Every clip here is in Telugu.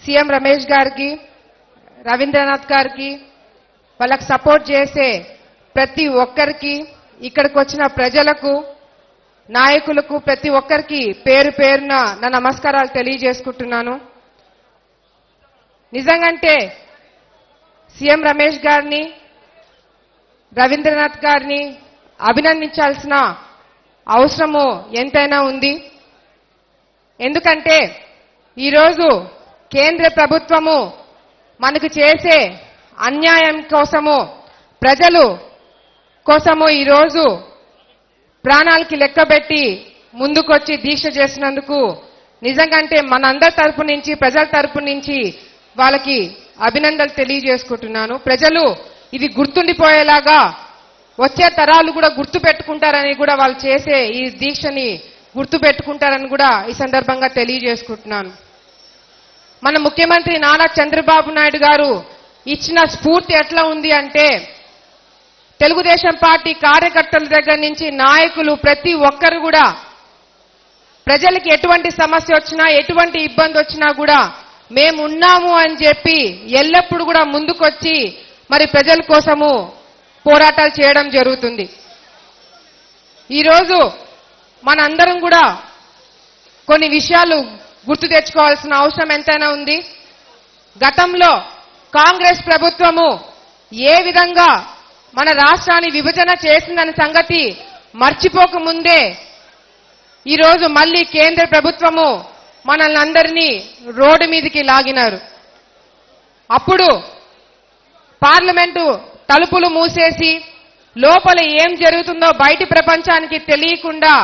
సీఎం రమేష్ గారికి రవీంద్రనాథ్ గారికి వాళ్ళకి సపోర్ట్ చేసే ప్రతి ఒక్కరికి ఇక్కడికి వచ్చిన ప్రజలకు నాయకులకు ప్రతి ఒక్కరికి పేరు పేరున నా నమస్కారాలు తెలియజేసుకుంటున్నాను. నిజంగంటే సీఎం రమేష్ గారిని రవీంద్రనాథ్ గారిని అభినందించాల్సిన అవసరము ఎంతైనా ఉంది. ఎందుకంటే ఈరోజు కేంద్ర ప్రభుత్వము మనకు చేసే అన్యాయం కోసము ప్రజలు కోసము ఈరోజు ప్రాణాలకి లెక్కబెట్టి ముందుకొచ్చి దీక్ష చేసినందుకు నిజంగంటే మనందరి తరపు నుంచి ప్రజల తరపు నుంచి వాళ్ళకి అభినందనలు తెలియజేసుకుంటున్నాను. ప్రజలు ఇది గుర్తుండిపోయేలాగా వచ్చే తరాలు కూడా గుర్తు పెట్టుకుంటారని కూడా వాళ్ళు చేసే ఈ దీక్షని గుర్తు పెట్టుకుంటారని కూడా ఈ సందర్భంగా తెలియజేసుకుంటున్నాను. మన ముఖ్యమంత్రి నారా చంద్రబాబు నాయుడు గారు ఇచ్చిన స్ఫూర్తి ఎట్లా ఉంది అంటే తెలుగుదేశం పార్టీ కార్యకర్తల దగ్గర నుంచి నాయకులు ప్రతి ఒక్కరు కూడా ప్రజలకి ఎటువంటి సమస్య వచ్చినా ఎటువంటి ఇబ్బంది వచ్చినా కూడా మేమున్నాము అని చెప్పి ఎల్లప్పుడూ కూడా ముందుకొచ్చి మరి ప్రజల కోసము పోరాటాలు చేయడం జరుగుతుంది. ఈరోజు మనందరం కూడా కొన్ని విషయాలు గుర్తు తెచ్చుకోవాల్సిన అవసరం ఎంతైనా ఉంది. గతంలో కాంగ్రెస్ ప్రభుత్వము ఏ విధంగా మన రాష్ట్రాన్ని విభజన చేసిందనే సంగతి మర్చిపోకముందే ఈరోజు మళ్ళీ కేంద్ర ప్రభుత్వము మనల్ని అందరినీ రోడ్డు మీదకి లాగినారు. అప్పుడు పార్లమెంటు తలుపులు మూసేసి లోపల ఏం జరుగుతుందో బయటి ప్రపంచానికి తెలియకుండా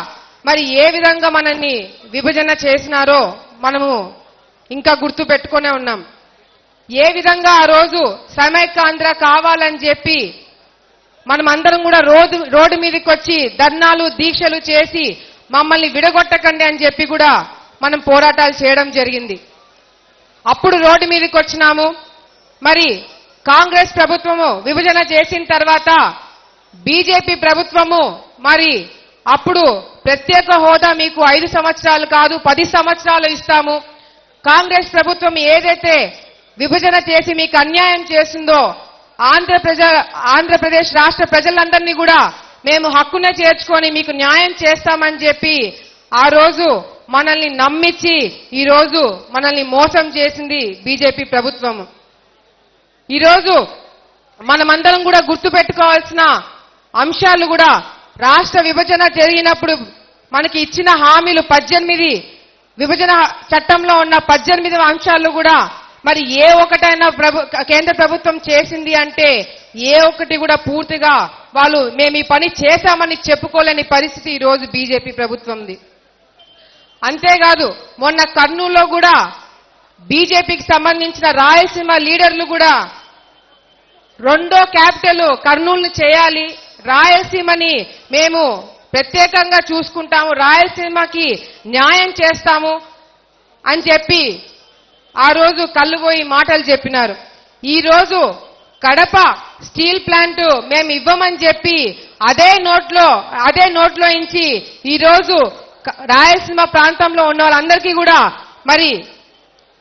మరి ఏ విధంగా మనల్ని విభజన చేసినారో మనము ఇంకా గుర్తు పెట్టుకునే ఉన్నాం. ఏ విధంగా ఆ రోజు సమైక్యాంధ్ర కావాలని చెప్పి మనమందరం కూడా రోడ్డు రోడ్డు మీదకి వచ్చి ధర్నాలు దీక్షలు చేసి మమ్మల్ని విడగొట్టకండి అని చెప్పి కూడా మనం పోరాటాలు చేయడం జరిగింది. అప్పుడు రోడ్డు మీదకి వచ్చినాము మరి కాంగ్రెస్ ప్రభుత్వము విభజన చేసిన తర్వాత బీజేపీ ప్రభుత్వము మరి అప్పుడు ప్రత్యేక హోదా మీకు ఐదు సంవత్సరాలు కాదు పది సంవత్సరాలు ఇస్తాము. కాంగ్రెస్ ప్రభుత్వం ఏదైతే విభజన చేసి మీకు అన్యాయం చేసిందో ఆంధ్రప్రజ ఆంధ్రప్రదేశ్ రాష్ట్ర ప్రజలందరినీ కూడా మేము హక్కునే చేర్చుకొని మీకు న్యాయం చేస్తామని చెప్పి ఆ రోజు మనల్ని నమ్మించి ఈరోజు మనల్ని మోసం చేసింది బీజేపీ ప్రభుత్వము. ఈరోజు మనమందరం కూడా గుర్తుపెట్టుకోవాల్సిన అంశాలు కూడా రాష్ట్ర విభజన జరిగినప్పుడు మనకి ఇచ్చిన హామీలు పద్దెనిమిది విభజన చట్టంలో ఉన్న పద్దెనిమిది అంశాలు కూడా మరి ఏ ఒకటైనా ప్రభు కేంద్ర ప్రభుత్వం చేసింది అంటే ఏ ఒక్కటి కూడా పూర్తిగా వాళ్ళు మేము ఈ పని చేశామని చెప్పుకోలేని పరిస్థితి ఈరోజు రోజు బీజేపీ ప్రభుత్వంది. అంతేకాదు మొన్న కర్నూలులో కూడా బీజేపీకి సంబంధించిన రాయలసీమ లీడర్లు కూడా రెండో క్యాపిటల్ కర్నూలును చేయాలి రాయలసీమని మేము ప్రత్యేకంగా చూసుకుంటాము రాయలసీమకి న్యాయం చేస్తాము అని చెప్పి ఆ రోజు కళ్ళుపోయి మాటలు చెప్పినారు. ఈరోజు కడప స్టీల్ ప్లాంట్ మేము ఇవ్వమని చెప్పి అదే నోట్లో అదే నోట్లో ఇంచి ఈరోజు రాయలసీమ ప్రాంతంలో ఉన్న వాళ్ళందరికీ కూడా మరి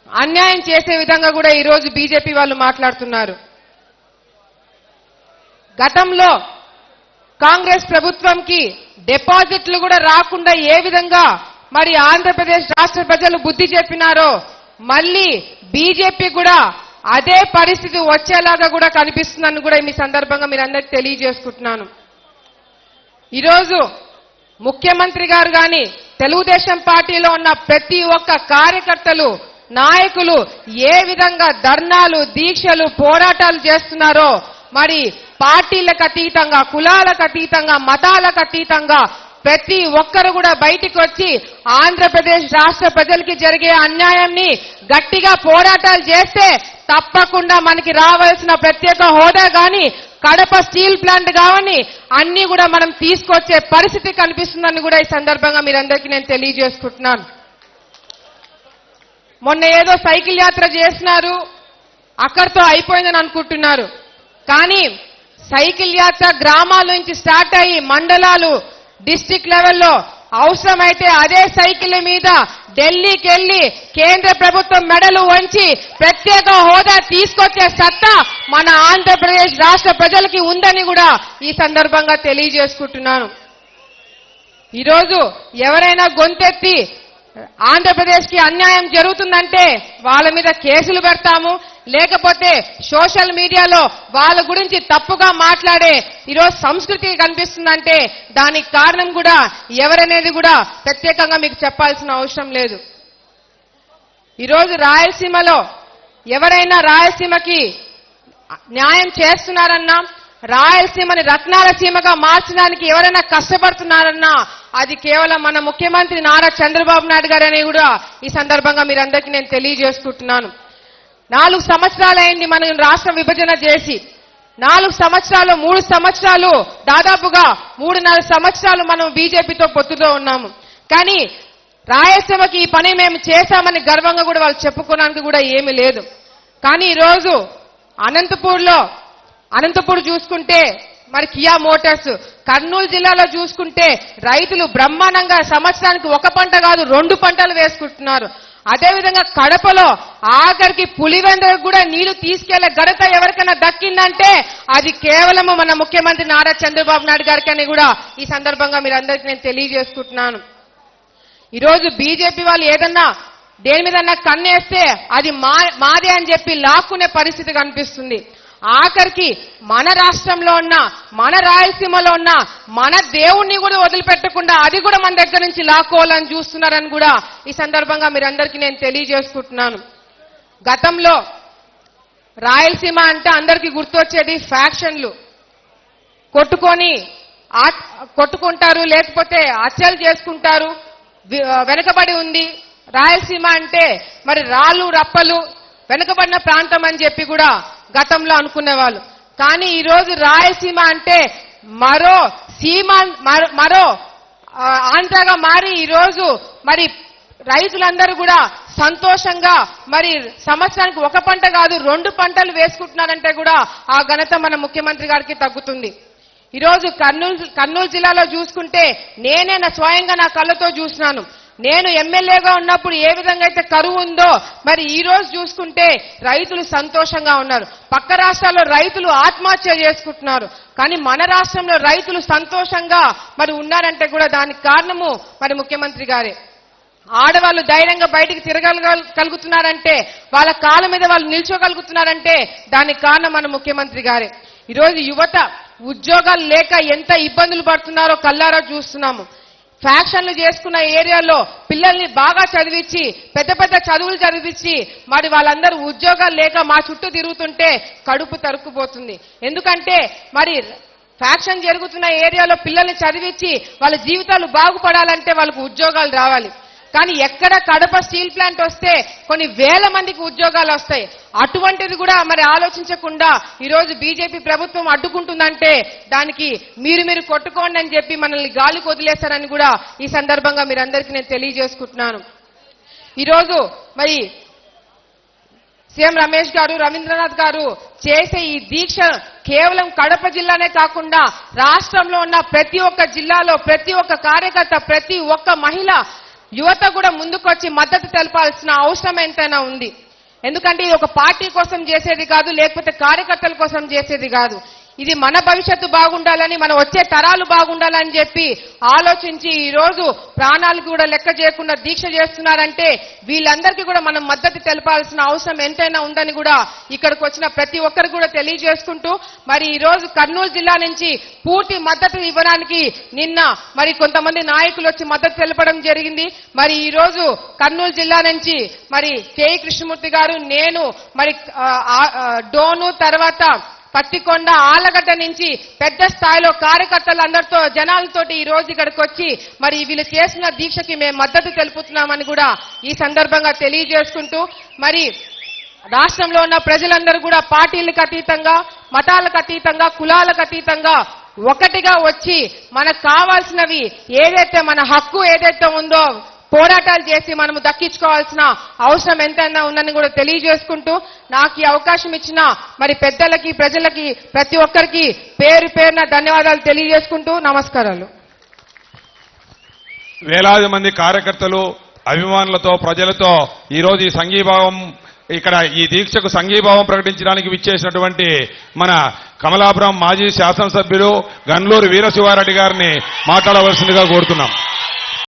అన్యాయం చేసే విధంగా కూడా ఈరోజు బీజేపీ వాళ్ళు మాట్లాడుతున్నారు. గతంలో కాంగ్రెస్ ప్రభుత్వంకి డిపాజిట్లు కూడా రాకుండా ఏ విధంగా మరి ఆంధ్రప్రదేశ్ రాష్ట్ర ప్రజలు బుద్ధి చెప్పినారో మళ్ళీ బీజేపీ కూడా అదే పరిస్థితి వచ్చేలాగా కూడా కనిపిస్తుందని కూడా మీ సందర్భంగా మీరు అందరికి తెలియజేసుకుంటున్నాను. ఈరోజు ముఖ్యమంత్రి గారు కానీ తెలుగుదేశం పార్టీలో ఉన్న ప్రతి ఒక్క కార్యకర్తలు నాయకులు ఏ విధంగా ధర్నాలు దీక్షలు పోరాటాలు చేస్తున్నారో మరి పార్టీలకు అతీతంగా కులాలకు అతీతంగా మతాలకు అతీతంగా ప్రతి ఒక్కరు కూడా బయటికి వచ్చి ఆంధ్రప్రదేశ్ రాష్ట్ర ప్రజలకి జరిగే అన్యాయాన్ని గట్టిగా పోరాటాలు చేస్తే తప్పకుండా మనకి రావాల్సిన ప్రత్యేక హోదా గాని కడప స్టీల్ ప్లాంట్ కావని అన్ని కూడా మనం తీసుకొచ్చే పరిస్థితి కనిపిస్తుందని కూడా ఈ సందర్భంగా మీరందరికీ నేను తెలియజేసుకుంటున్నాను. మొన్న ఏదో సైకిల్ యాత్ర చేసినారు అక్కడితో అయిపోయిందని అనుకుంటున్నారు. కానీ సైకిల్ యాత్ర గ్రామాల నుంచి స్టార్ట్ అయ్యి మండలాలు డిస్టిక్ లెవెల్లో అవసరమైతే అదే సైకిల్ మీద ఢిల్లీకి కేంద్ర ప్రభుత్వం మెడలు వంచి ప్రత్యేక హోదా తీసుకొచ్చే సత్తా మన ఆంధ్రప్రదేశ్ రాష్ట్ర ప్రజలకి ఉందని కూడా ఈ సందర్భంగా తెలియజేసుకుంటున్నాను. ఈరోజు ఎవరైనా గొంతెత్తి ఆంధ్రప్రదేశ్కి అన్యాయం జరుగుతుందంటే వాళ్ళ మీద కేసులు పెడతాము. లేకపోతే సోషల్ మీడియాలో వాళ్ళ గురించి తప్పుగా మాట్లాడే ఈరోజు సంస్కృతి కనిపిస్తుందంటే దానికి కారణం కూడా ఎవరనేది కూడా ప్రత్యేకంగా మీకు చెప్పాల్సిన అవసరం లేదు. ఈరోజు రాయలసీమలో ఎవరైనా రాయలసీమకి న్యాయం చేస్తున్నారన్నా రాయలసీమని రత్నాల సీమగా మార్చడానికి ఎవరైనా కష్టపడుతున్నారన్నా అది కేవలం మన ముఖ్యమంత్రి నారా చంద్రబాబు నాయుడు గారని కూడా ఈ సందర్భంగా మీరందరికీ నేను తెలియజేసుకుంటున్నాను. నాలుగు సంవత్సరాలైంది మనం రాష్ట్ర విభజన చేసి నాలుగు సంవత్సరాలు మూడు సంవత్సరాలు దాదాపుగా మూడున్నర సంవత్సరాలు మనం బీజేపీతో పొత్తుతో ఉన్నాము. కానీ రాయలసీమకి ఈ పని మేము చేశామని గర్వంగా కూడా వాళ్ళు చెప్పుకోవడానికి కూడా ఏమీ లేదు. కానీ ఈరోజు అనంతపూర్లో అనంతపూర్ చూసుకుంటే మరి కియా మోటార్స్. కర్నూలు జిల్లాలో చూసుకుంటే రైతులు బ్రహ్మాండంగా సంవత్సరానికి ఒక పంట కాదు రెండు పంటలు వేసుకుంటున్నారు. అదేవిధంగా కడపలో ఆఖరికి పులివెందుకు కూడా నీళ్ళు తీసుకెళ్ళే ఘనత ఎవరికైనా దక్కిందంటే అది కేవలం మన ముఖ్యమంత్రి నారా చంద్రబాబు నాయుడు గారికి అని కూడా ఈ సందర్భంగా మీరందరికీ నేను తెలియజేసుకుంటున్నాను. ఈరోజు బీజేపీ వాళ్ళు ఏదన్నా దేని మీదన్నా కన్నేస్తే అది మా మాదే అని చెప్పి లాక్కునే పరిస్థితి కనిపిస్తుంది. ఆఖరికి మన రాష్ట్రంలో ఉన్న మన రాయలసీమలో ఉన్న మన దేవుణ్ణి కూడా వదిలిపెట్టకుండా అది కూడా మన దగ్గర నుంచి లాక్కోవాలని చూస్తున్నారని కూడా ఈ సందర్భంగా మీరందరికీ నేను తెలియజేసుకుంటున్నాను. గతంలో రాయలసీమ అంటే అందరికీ గుర్తొచ్చేది ఫ్యాక్షన్లు. కొట్టుకొని ఆ- కొట్టుకుంటారు లేకపోతే హత్యలు చేసుకుంటారు వెనకబడి ఉంది. రాయలసీమ అంటే మరి రాళ్ళు రప్పలు వెనుకబడిన ప్రాంతం అని చెప్పి కూడా గతంలో అనుకునేవాళ్ళు. కానీ ఈరోజు రాయలసీమ అంటే మరో సీమ మరో- మరో ఆంధ్రగా మారి ఈరోజు మరి రైతులందరూ కూడా సంతోషంగా మరి సంవత్సరానికి ఒక పంట కాదు రెండు పంటలు వేసుకుంటున్నారంటే కూడా ఆ ఘనత మన ముఖ్యమంత్రి గారికి తగ్గుతుంది. ఈరోజు కర్నూలు కర్నూలు జిల్లాలో చూసుకుంటే నేనే నా స్వయంగా నా కళ్ళతో చూసినాను. నేను ఎమ్మెల్యేగా ఉన్నప్పుడు ఏ విధంగా అయితే కరువు ఉందో మరి ఈ రోజు చూసుకుంటే రైతులు సంతోషంగా ఉన్నారు. పక్క రాష్ట్రాల్లో రైతులు ఆత్మహత్య చేసుకుంటున్నారు. కానీ మన రాష్ట్రంలో రైతులు సంతోషంగా మరి ఉన్నారంటే కూడా దానికి కారణము మరి ముఖ్యమంత్రి గారే. ఆడవాళ్ళు ధైర్యంగా బయటికి తిరగలుగుతున్నారంటే వాళ్ళ కాళ్ళ మీద వాళ్ళు నిల్చోగలుగుతున్నారంటే దానికి కారణం మన ముఖ్యమంత్రి గారే. ఈరోజు యువత ఉద్యోగాలు లేక ఎంత ఇబ్బందులు పడుతున్నారో కల్లారా చూస్తున్నాము. ఫ్యాక్షన్లు చేసుకున్న ఏరియాలో పిల్లల్ని బాగా చదివించి పెద్ద పెద్ద చదువులు చదివించి మరి వాళ్ళందరూ ఉద్యోగాలు లేక మా చుట్టూ తిరుగుతుంటే కడుపు తరుక్కుపోతుంది. ఎందుకంటే మరి ఫ్యాక్షన్ జరుగుతున్న ఏరియాలో పిల్లల్ని చదివించి వాళ్ళ జీవితాలు బాగుపడాలంటే వాళ్ళకు ఉద్యోగాలు రావాలి. కానీ ఎక్కడ కడప స్టీల్ ప్లాంట్ వస్తే కొన్ని వేల మందికి ఉద్యోగాలు వస్తాయి. అటువంటిది కూడా మరి ఆలోచించకుండా ఈరోజు బీజేపీ ప్రభుత్వం అడ్డుకుంటుందంటే దానికి మీరు మీరు కొట్టుకోండి అని చెప్పి మనల్ని గాలికి వదిలేస్తారని కూడా ఈ సందర్భంగా మీరందరికీ నేను తెలియజేసుకుంటున్నాను. ఈరోజు మరి సీఎం రమేష్ గారు రవీంద్రనాథ్ గారు చేసే ఈ దీక్ష కేవలం కడప జిల్లానే కాకుండా రాష్ట్రంలో ఉన్న ప్రతి ఒక్క జిల్లాలో ప్రతి ఒక్క కార్యకర్త ప్రతి ఒక్క మహిళ యువత కూడా ముందుకొచ్చి మద్దతు తెలపాల్సిన అవసరం ఎంతైనా ఉంది. ఎందుకంటే ఇది ఒక పార్టీ కోసం చేసేది కాదు లేకపోతే కార్యకర్తల కోసం చేసేది కాదు. ఇది మన భవిష్యత్తు బాగుండాలని మన వచ్చే తరాలు బాగుండాలని చెప్పి ఆలోచించి ఈరోజు ప్రాణాలు కూడా లెక్క చేయకుండా దీక్ష చేస్తున్నారంటే వీళ్ళందరికీ కూడా మనం మద్దతు తెలపాల్సిన అవసరం ఎంతైనా ఉందని కూడా ఇక్కడికి వచ్చిన ప్రతి ఒక్కరు కూడా తెలియజేసుకుంటూ మరి ఈరోజు కర్నూలు జిల్లా నుంచి పూర్తి మద్దతు ఇవ్వడానికి నిన్న మరి కొంతమంది నాయకులు వచ్చి మద్దతు తెలపడం జరిగింది. మరి ఈరోజు కర్నూలు జిల్లా నుంచి మరి కేఈ కృష్ణమూర్తి గారు నేను మరి డోను తర్వాత పత్తికొండ ఆలగడ్డ నుంచి పెద్ద స్థాయిలో కార్యకర్తలందరితో జనాలతోటి ఈ రోజు ఇక్కడికి వచ్చి మరి వీళ్ళు చేసిన దీక్షకి మేము మద్దతు తెలుపుతున్నామని కూడా ఈ సందర్భంగా తెలియజేసుకుంటూ మరి రాష్ట్రంలో ఉన్న ప్రజలందరూ కూడా పార్టీలకు అతీతంగా మతాలకు అతీతంగా కులాలకు అతీతంగా ఒకటిగా వచ్చి మనకు కావాల్సినవి ఏదైతే మన హక్కు ఏదైతే ఉందో పోరాటాలు చేసి మనము దక్కించుకోవాల్సిన అవసరం ఎంతైనా ఉందని కూడా తెలియజేసుకుంటూ నాకు ఈ అవకాశం ఇచ్చిన మరి పెద్దలకి ప్రజలకి ప్రతి ఒక్కరికి పేరు పేరున ధన్యవాదాలు తెలియజేసుకుంటూ నమస్కారాలు. వేలాది మంది కార్యకర్తలు అభిమానులతో ప్రజలతో ఈరోజు ఈ సంఘీభావం ఇక్కడ ఈ దీక్షకు సంఘీభావం ప్రకటించడానికి విచ్చేసినటువంటి మన కమలాపురం మాజీ శాసనసభ్యులు గన్లూరు వీరశివారెడ్డి గారిని మాట్లాడవలసిందిగా కోరుతున్నాం.